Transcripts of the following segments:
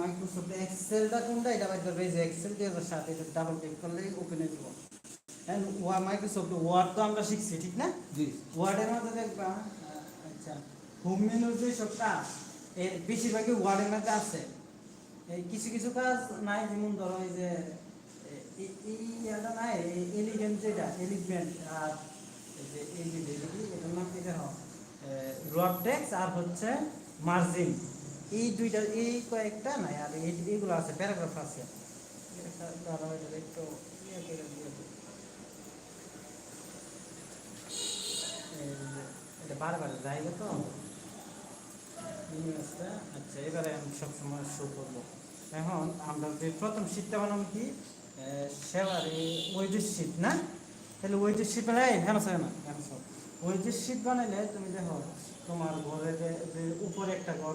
Microsoft এক্সেলটা কোনটা এটা বাইর এক্সেল সাথে এটা ডাবল ক্লিক করলে ওপেন হয়ে যাব মাইক্রোসফট ওয়ার্ড তো আমরা শিখছি ঠিক না ওয়ার্ডের মধ্যে দেখবা আচ্ছা হোম মেনুর যে সব কাজ এর বেশিরভাগই ওয়ার্ডের মধ্যে আছে কিছু কিছু কাজ নাই, যেমন ধরো এই যে ইয়াটা নাই এলিগেন্ট যেটা এলিগমেন্ট আর যে এই এটার নাম কি দেখো রড টেক্স আর হচ্ছে মার্জিন এই দুইটা, এই কয়েকটা নাই, আর এইগুলো আছে প্যারাগ্রাফ আছে। এটা এটা একটু ইয়ে এটা বারবার জায়গা তো। আচ্ছা এবারে আমি সবসময় শো করব। এখন আমরা যে প্রথম শীটটা বানাবো কি? সেবারে ওয়েজের শীট না? তাহলে ওই যে শীট বানাই হ্যাঁ স্যার না হ্যাঁ স্যার ওয়েজের শীট বানাইলে তুমি দেখো তোমার ঘরে যে যে উপরে একটা ঘর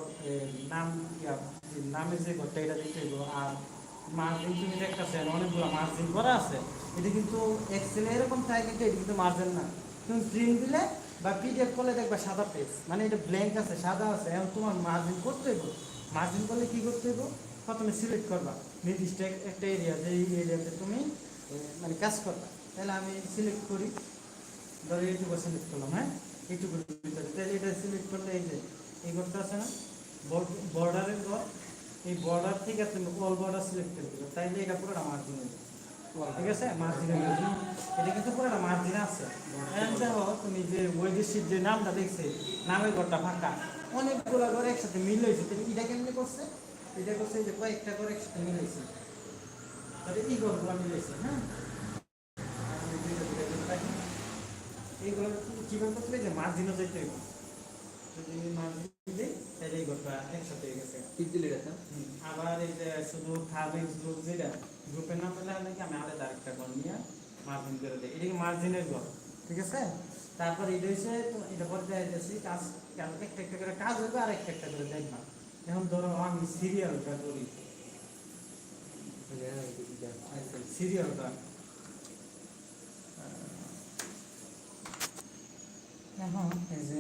নাম ইয়া, যে যে ঘরটা এটা হইবো। আর মার্জিন তুমি দেখতেছে অনেকগুলো মার্জিন করা আছে। এটা কিন্তু এক্সেলে এরকম থাকে কিন্তু এটা কিন্তু মার্জিন না। তুমি প্রিন্ট দিলে বা পিডিএফ করলে দেখবা সাদা পেজ মানে এটা ব্ল্যাঙ্ক আছে সাদা আছে। এখন তোমার মার্জিন করতে হইব। মার্জিন করলে কি করতে হইব? প্রথমে সিলেক্ট করবা। নির্দিষ্ট একটা এরিয়া যে এই এরিয়াতে তুমি মানে কাজ করবা। তাহলে আমি সিলেক্ট করি। ধরো এইটুকু সিলেক্ট করলাম হ্যাঁ? এইটুকুর ভিতরে। তাহলে এটা সিলেক্ট করলে এই যে, এই ঘরটা আছে না? বর্ডারের ঘর। এই বর্ডার থেকে তুমি অল বর্ডার সিলেক্ট করে দিবে। তাইলে এটা পুরোটা মার্জিন হয়ে ঠিক আছে? মার্জিনের জন্য এটা কিন্তু পুরোটা মার্জিন আছে। এখন দেখো, তুমি যে শীট যে নামটা দেখছে, নামের ঘরটা ফাঁকা। অনেকগুলো ঘর একসাথে মিল হয়েছে। তুমি এটা কেমনি করছে? এটা করছে এই যে কয়েকটা ঘর একসাথে মিলাইছে। তাহলে এই মিলাইছে হ্যাঁ? এইগুলো কীভাবে করতে যে মার্জিনও যেতে হবে যদি মার্জিন দিই তাহলে এই একসাথে হয়ে গেছে। আবার এই যে শুধু থার্মিক্স গ্রুপ যেটা গ্রুপের নাম পেলে নাকি আমি আলাদা আরেকটা ঘর নিয়ে মার্জিন করে দিই। মার্জিনের ঠিক আছে? তারপর এটা হচ্ছে এটা পরে দেখা যাচ্ছে কাজ কাজ একটা একটা করে কাজ হবে আর একটা একটা করে দেখবা। এখন ধরো আমি সিরিয়ালটা করি সিরিয়ালটা এখন এই যে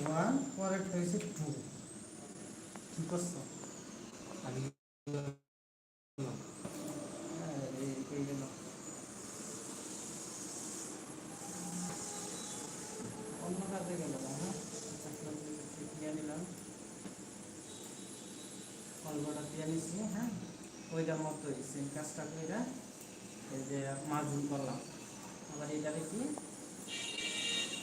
ওয়ান পরেরটা হয়েছে টু কি করছ? আমি এই এই গেল অন্য কাজে গেল হ্যাঁ দিয়ে নিলাম নিচ্ছি হ্যাঁ ওইটার মতোই সেম কাজটা করে এই যে মার্জিন করলাম আবার এটা দেখি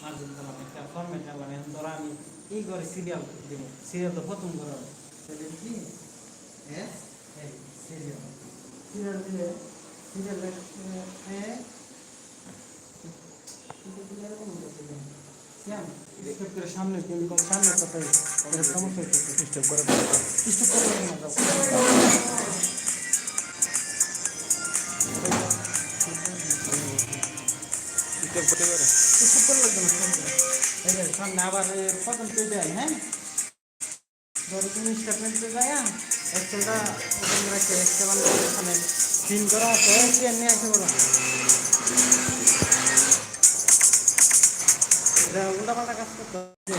মার্জিন করলাম একটা ফর্মেট করলাম এখন ধরো আমি এই ঘরে সিরিয়াল দেব সিরিয়াল তো প্রথম ঘর হবে তাহলে কি সিরিয়াল সিরিয়াল দিলে সিরিয়াল সামনে কিন্তু সামনে কথা সমস্যা হচ্ছে। স্টেপ করে স্টপ করে স্টেপ করতে পারে? স্টপ করে লাগবে না সামনে। আবার প্রথম পেজে হ্যাঁ? ধরো তুমি স্টেটমেন্টে যাই এক্সেলটা ওপেন রাখে এক্সেল এখানে পিন করা আছে নিয়ে আসে বলো। উল্টা পাল্টা কাজ করতে হবে।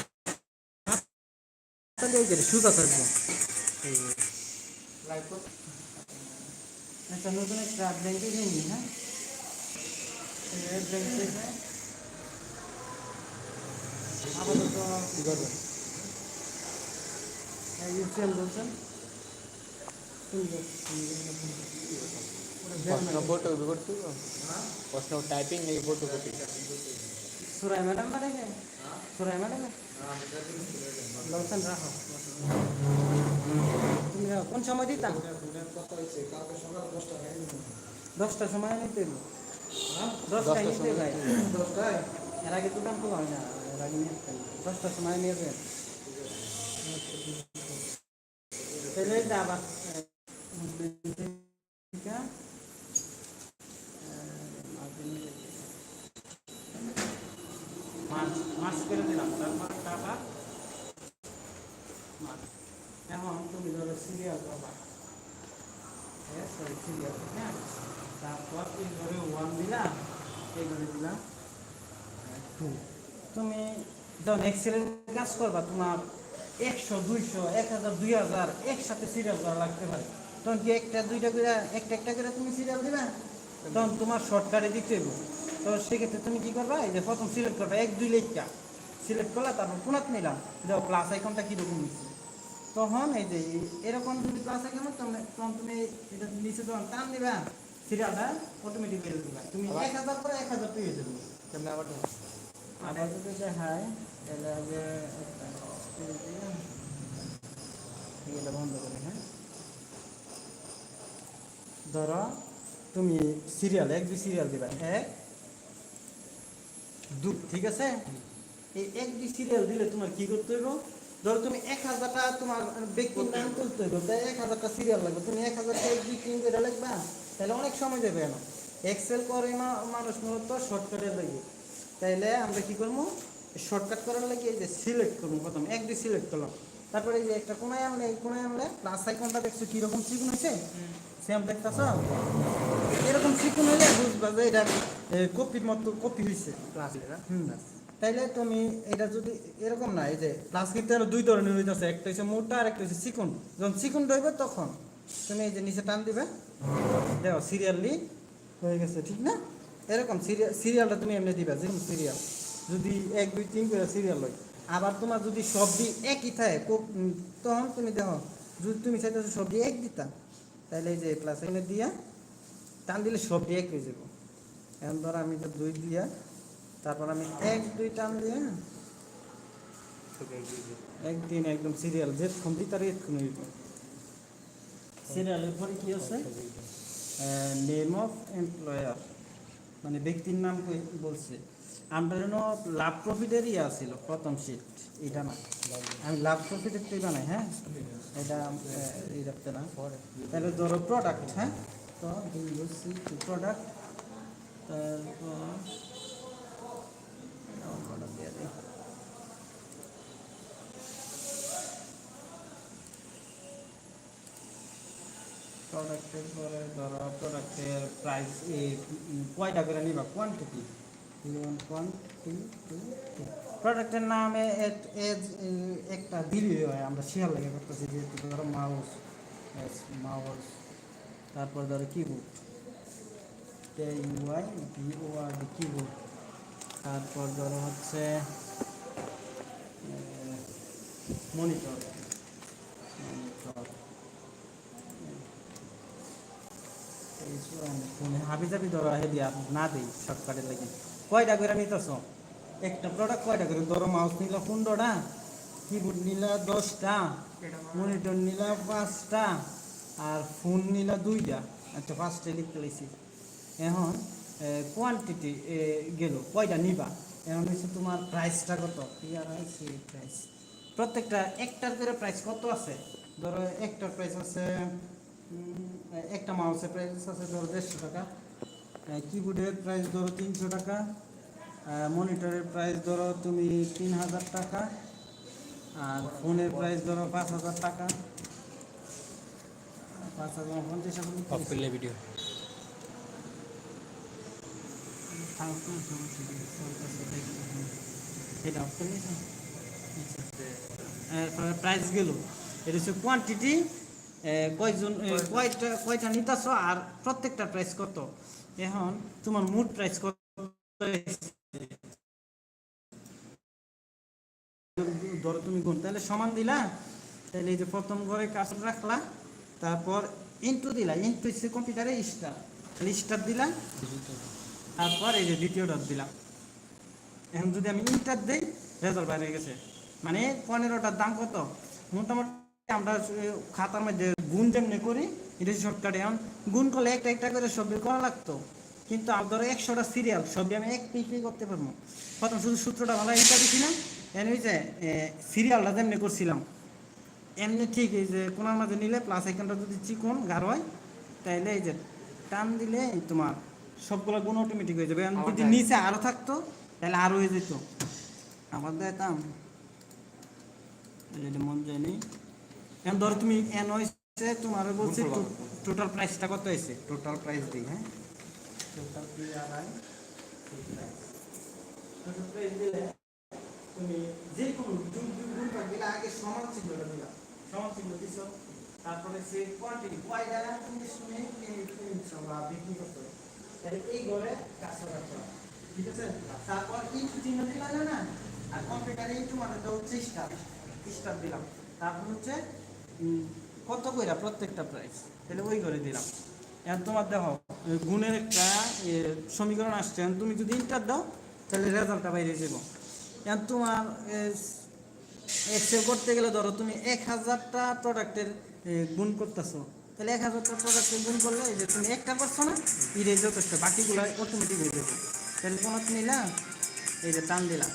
তাহলে এই যে সুতা থাকবে লাইক আচ্ছা নতুন একটা ব্ল্যাঙ্কেট নিয়ে নিই হ্যাঁ? এই ব্ল্যাঙ্কেট আপাতত কি করবে? বলছেন প্রশ্ন ফটো করতে প্রশ্ন টাইপিং এই ফটো কপি সুরাই ম্যাডাম মানে সুরাই ম্যাডাম বলছেন রাখো তুমি। কোন সময় দিতাম দশটার সময় নিতে। দশটায় নিতে ভাই এর আগে দোকান খোলা হয় না এর আগে নিয়ে। দশটার সময় নিয়ে যাবেন তাহলে আবার আহ, ঠিক আছে? মাছ মাছ করে দিলাম তারপর আবার তুমি কাজ করবা, তোমার একশো, দুইশো, এক হাজার, দুই হাজার একসাথে সিরিয়াল করা লাগতে পারে। তখন কি একটা, দুইটা করে, একটা একটা করে তুমি সিরিয়াল দিবা? তখন তোমার শর্টকাটে দিতে হবে তো সেক্ষেত্রে তুমি কি করবা, এই যে প্রথম সিলেক্ট করবা, এক, দুই লেখটা সিলেক্ট করলা, তারপর পুনাত নিলাম। দেখো প্লাস আইকনটা কীরকম নিচ্ছে তখন এই যে এরকম যদি প্লাস আইকন তখন তখন তুমি এটা নিচে যখন টান দিবা সিরিয়ালটা অটোমেটিক বেরো দিবা তুমি এক হাজার পরে এক হাজার পেয়ে যাবে। কেমনে আবার আবার যদি দেখায় তাহলে আগে এগুলো বন্ধ করে হ্যাঁ? ধরো তুমি সিরিয়াল এক দুই সিরিয়াল দিবা। এক দু ঠিক আছে? এই এক দুই সিরিয়াল দিলে তোমার কি করতে হইব? ধরো তুমি এক হাজারটা তোমার ব্যক্তির নাম তুলতে হইব। তাই এক হাজারটা সিরিয়াল লাগবে। তুমি এক হাজারটা এক দুই তিন করে লিখবা তাহলে অনেক সময় যাবে না এক্সেল করে মানুষ মূলত শর্টকাটের লাগে তাইলে আমরা কি করব? শর্টকাট করার লাগে এই যে সিলেক্ট করব প্রথম। এক দুই সিলেক্ট করলাম। তারপরে এই যে একটা কোনায় আনলে এই কোনায় আনলে প্লাস আইকনটা দেখছ কীরকম চিকন হয়েছে? সেম দেখতেছ? এরকম চিকন হইলে বুঝবা যে এটা কপির মতো কপি হয়েছে এটা? হুম। তাইলে তুমি এটা যদি এরকম না, এই যে প্লাস কিন্তু আরও দুই ধরনের হইতেছে একটা হচ্ছে মোটা আর একটা হচ্ছে চিকন। যখন চিকন রইবে তখন তুমি এই যে নিচে টান দিবে, দেখো সিরিয়ালি হয়ে গেছে, ঠিক না? এরকম সিরিয়াল সিরিয়ালটা তুমি এমনি দিবা যেরকম সিরিয়াল যদি এক, দুই, তিন করে সিরিয়াল হয়। আবার তোমার যদি সবজি একই থাকে তখন তুমি দেখো, যদি তুমি চাইতেছো সবজি এক দিতা তাহলে এই যে প্লাস এখানে দিয়া, টান দিলে সবজি এক হয়ে যাব। এখন ধর আমি এটা দুই দিয়া তারপর আমি এক দুই টান দিয়ে দিই। একদিন একদম সিরিয়াল যেক্ষণ দিই তার হইব সিরিয়ালের পরে কি আছে? নেম অফ এমপ্লয়ার মানে ব্যক্তির নাম কই- বলছে। আমরা যেন লাভ প্রফিটেরই আছিল প্রথম সিট এটা না। আমি লাভ প্রফিটের তুই বানাই হ্যাঁ? এটা এই রাখতে না। তাহলে ধরো প্রোডাক্ট হ্যাঁ? তো প্রোডাক্ট তারপর প্রোডাক্ট দিয়ে দিই প্রোডাক্টের পরে ধরো প্রোডাক্টের প্রাইস কয়টা করে নিবা? কোয়ান্টিটি প্রোডাক্টের নামে একটা দিলি হয় আমরা শেয়ার লাগে করতেছি যেহেতু ধরো মাউস মাউস তারপর ধরো কিবোর্ড কে UI B O R D keyboard তারপর ধরো হচ্ছে মনিটর মনিটর হাবি যাবি ধরো হেদি আর না দেই শর্টকাটে লাগে। কয়টা করে নিতেছ? একটা প্রোডাক্ট কয়টা করে? ধরো মাউস নিলা পনেরোটা কিবোর্ড নিলা দশটা মনিটর নিলা পাঁচটা, আর ফোন নিলা দুইটা। আচ্ছা পাঁচটা লিখতে লাইছি। এখন কোয়ান্টিটি গেল, কয়টা নিবা? এখন হচ্ছে তোমার প্রাইসটা কত? প্রাইস প্রত্যেকটা একটার করে প্রাইস কত আছে? ধরো, একটার প্রাইস আছে একটা মাউসের প্রাইস আছে ধরো দেড়শো টাকা। কিবোর্ডের প্রাইস ধরো তিনশো টাকা। মনিটরের প্রাইস ধরো তুমি তিন হাজার টাকা। আর ফোনের প্রাইস ধরো পাঁচ হাজার টাকা। পাঁচ হাজার পঞ্চাশ হাজার ভিডিও প্রাইস গেল। এটা হচ্ছে কোয়ান্টিটি কয়জন কয়টা কয়টা নিতেছ আর প্রত্যেকটা প্রাইস কত? এখন তোমার মুড প্রাইস কত? ধরো তুমি গুণ, তাহলে সমান দিলা, তাহলে এই যে প্রথম ঘরে কাজ রাখলা, তারপর ইন্টু দিলা ইন্টু হচ্ছে কম্পিউটারে স্টার তাহলে স্টার দিলা, তারপর এই যে দ্বিতীয় ডট দিলাম এখন যদি আমি ইন্টার দেই রেজাল্ট বাইরে গেছে। মানে পনেরোটার দাম কত? মোটামুটি আমরা খাতার মধ্যে গুণ যেমনি করি এটা শর্টকাটে এখন গুণ করলে একটা একটা করে সবজি করা লাগতো। কিন্তু আর ধরো একশোটা সিরিয়াল সবজি আমি এক পিপি করতে পারব। প্রথম শুধু সূত্রটা ভালো এটা দিছি না। এনে হয়েছে সিরিয়ালটা যেমনি করছিলাম। এমনি ঠিক এই যে কোনার মাঝে নিলে প্লাস এখানটা যদি চিকন গাঢ় হয় তাইলে এই যে টান দিলে তোমার সবগুলো গুণ অটোমেটিক হয়ে যাবে। যদি নিচে আরও থাকতো তাহলে আরও হয়ে যেত। আবার দেখতাম এটা মন যায়নি এখন ধরো তুমি এন তোমার বলছি টোটাল প্রাইসটা কত হয়েছে টোটাল প্রাইস দিই হ্যাঁ? টোটাল প্রাইস দিলে তুমি যে কোনো যোগ যোগ গুণ দিলে আগে সমান চিহ্নটা দিলাম সমান চিহ্ন দিছো তারপরে সে কোয়ান্টিটি কয় দ্বারা তুমি শুনে কিনছো বা বিক্রি করতে তাহলে এই ঘরে কাজটা রাখতে ঠিক আছে? তারপর চিহ্ন না আর কম্পিউটারে ইনটু মানে তো হচ্ছে স্টার স্টার দিলাম। তারপর হচ্ছে কত কইরা প্রত্যেকটা প্রাইস তাহলে ওই করে দিলাম। এখন তোমার দেখো গুণের একটা সমীকরণ আসছে। এখন তুমি যদি ইন্টার দাও, তাহলে রেজাল্টটা বাইরে যাব। এখন তোমার এক্সেল করতে গেলে ধরো তুমি এক হাজারটা প্রোডাক্টের গুণ করতেছো। তাহলে এক হাজারটা প্রোডাক্টের গুণ করলে এই যে তুমি একটা করছ না ইরে যথেষ্ট। বাকিগুলো অটোমেটিক হয়ে যাবে। তাহলে কোনো নিলা এই যে টান দিলাম।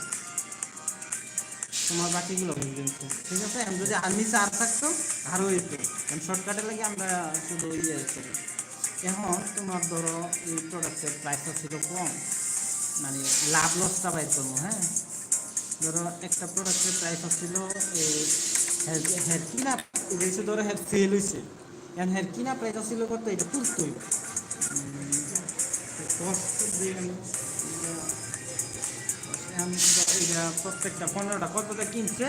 তোমার বাকিগুলো হয়ে যেত ঠিক আছে? এখন যদি আর নিচে আর থাকতো আরও হইতো। কারণ শর্টকাটে লাগে আমরা শুধু ইয়ে করি। এখন তোমার ধরো, এই প্রোডাক্টের প্রাইসটা ছিল কম। মানে লাভ লসটা বাইর করব হ্যাঁ? ধরো, একটা প্রোডাক্টের প্রাইস হচ্ছিল হেড কিনা হয়েছে ধরো হেড ফেল হয়েছে এখন হেড কিনা প্রাইস ছিল কত? এটা তুলতে হইব এটা প্রত্যেকটা পনেরোটা কতটা কিনছে?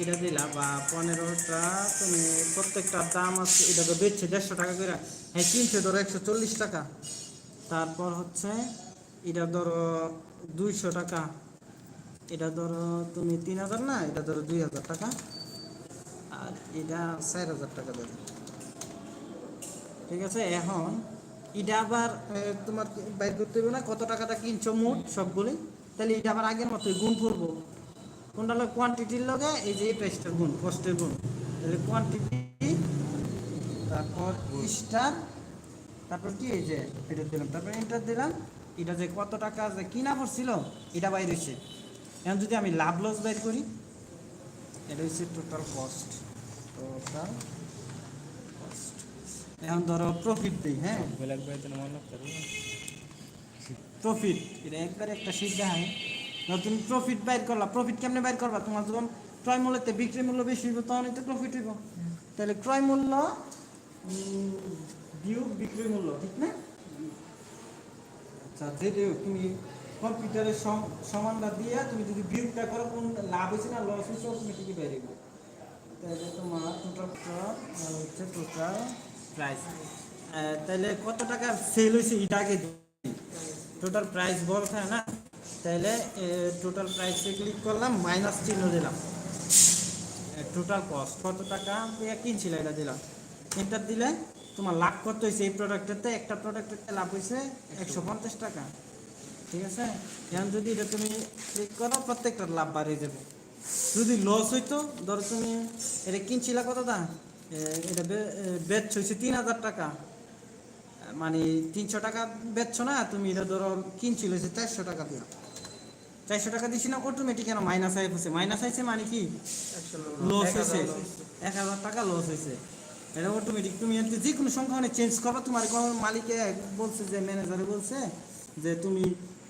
এটা দিলা, বা পনেরোটা, তুমি প্রত্যেকটা দাম আছে এটা তো বেচছে দেড়শো টাকা করে। হ্যাঁ কিনছে ধরো একশো চল্লিশ টাকা। তারপর হচ্ছে, এটা ধরো দুইশো টাকা। এটা ধরো তুমি তিন হাজার না, এটা ধরো দুই হাজার টাকা। আর এটা চার হাজার টাকা দেবে ঠিক আছে, এখন এটা আবার তোমার বাইর করতে হবে না? কত টাকাটা কিনছো মোট সবগুলি? তাহলে এটা আবার আগের মতোই গুণ করব। কোনটা হলো কোয়ান্টিটির লগে? এই যে প্রাইসটা গুণ কষ্টের গুণ। তাহলে কোয়ান্টিটি তারপর স্টার তারপর কি এই যে এটা দিলাম, তারপর এন্টার দিলাম। এটা যে কত টাকা যে কিনা পড়ছিল এটা বাইর হয়েছে এখন যদি আমি লাভ লস বাইর করি, এটা হচ্ছে টোটাল কস্ট টোটাল এখন ধরো প্রফিট দিই হ্যাঁ ব্ল্যাক বাইতে মনে করো প্রফিট এটা একবার একটা দেখায়। ধরো তুমি প্রফিট বাইর করলা। প্রফিট কেমনে বাইর করবা? তোমার যখন ক্রয় মূল্যতে বিক্রি মূল্য বেশি হইব তখনই তো প্রফিট হইব। তাহলে ক্রয় মূল্য বিয়োগ বিক্রয় মূল্য, ঠিক না? আচ্ছা যে যে তুমি কম্পিউটারের সমানটা দিয়ে তুমি যদি বিয়োগটা করো, কোন লাভ হয়েছে না লস হয়েছে অটোমেটিকই বেরিয়ে যাবে তাহলে তোমার টোটাল হচ্ছে টোটাল প্রাইস তাহলে কত টাকা সেল হয়েছে এটা আগে টোটাল প্রাইস বল থাকে না তাহলে টোটাল প্রাইসে ক্লিক করলাম মাইনাস চিহ্ন দিলাম। টোটাল কস্ট কত টাকা? কিনছিল এটা দিলাম। এন্টার দিলে তোমার লাভ কত হয়েছে এই প্রোডাক্টেরতে একটা প্রোডাক্টের লাভ হয়েছে একশো পঞ্চাশ টাকা। ঠিক আছে? এখন যদি এটা তুমি ক্লিক করো, প্রত্যেকটার লাভ বাড়িয়ে যাবে যদি লস হইতো, ধরো তুমি, এটা কিনছিলা কত দাম এটা বেচ হয়েছে তিন হাজার টাকা। মানে তিনশো টাকা বেচছো না তুমি এটা ধরো কিনছিল হচ্ছে চারশো টাকা দিয়ে। চারশো টাকা দিছি না অটোমেটিক কেন মাইনাস আই হচ্ছে মাইনাস আইছে মানে কি? লস হয়েছে। এক হাজার টাকা লস হয়েছে। এটা অটোমেটিক তুমি এতে যে কোনো সংখ্যা মানে চেঞ্জ করবা তোমার কোনো মালিকে বলছে যে ম্যানেজারে বলছে যে তুমি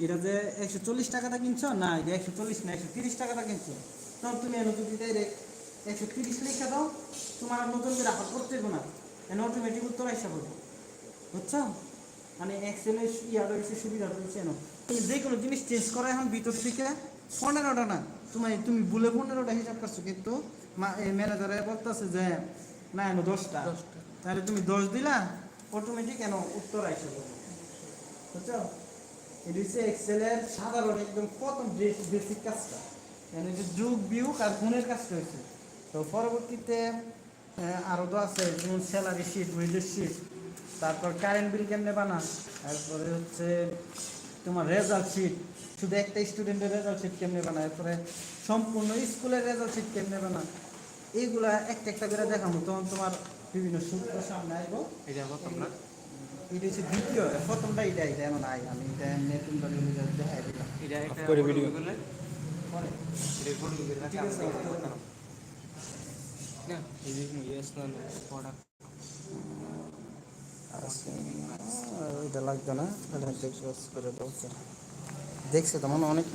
এটা যে একশো চল্লিশ টাকাটা কিনছো? না এটা একশো চল্লিশ না একশো তিরিশ টাকাটা কিনছো। তখন তুমি এনে যদি ডাইরেক্ট একশো তিরিশ লিখে দাও। তোমার নতুন করে আবার করতে না। এনে অটোমেটিক উত্তর আসা বলব বুঝছ? মানে এক্সেলের ইয়ার রয়েছে সুবিধা রয়েছে না তুমি যে কোনো জিনিস চেঞ্জ করা এখন ভিতর থেকে পনেরোটা না তুমি তুমি ভুলে পনেরোটা হিসাব করছ কিন্তু ম্যানেজারে বলতেছে যে না এনো দশটা। তাহলে তুমি দশ দিলা অটোমেটিক কেন উত্তর আসে বুঝছ? এটা হচ্ছে এক্সেলের সাধারণ একদম প্রথম বেসিক কাজটা। মানে যে যুগ বিয়োগ আর গুণের কাজটা হয়েছে। তো পরবর্তীতে আহ, আরও তো আছে যেমন স্যালারি শিট ওয়েজের শিট তারপর কারেন্ট বিল কেমনে বানা তারপরে হচ্ছে তোমার রেজাল্ট শিট শুধু একটা স্টুডেন্টের রেজাল্ট শিট কেমনে বানায়? এরপরে সম্পূর্ণ স্কুলের রেজাল্ট শিট কেমনে বানা এইগুলা একটা একটা করে দেখাবো। তখন তোমার বিভিন্ন সূত্র সামনে আসব এটা না এটা হচ্ছে দ্বিতীয় প্রথমটা এটা এটা এমন আই আমি এটা নতুন করে দেখাই দিলাম। এটা একটা করে video করলে পরে। এটা করে রাখা ঠিক আছে না এই যে ইয়েস না প্রোডাক্ট এটা লাগবে না দেখছে করে দেখছে তো মনে অনেক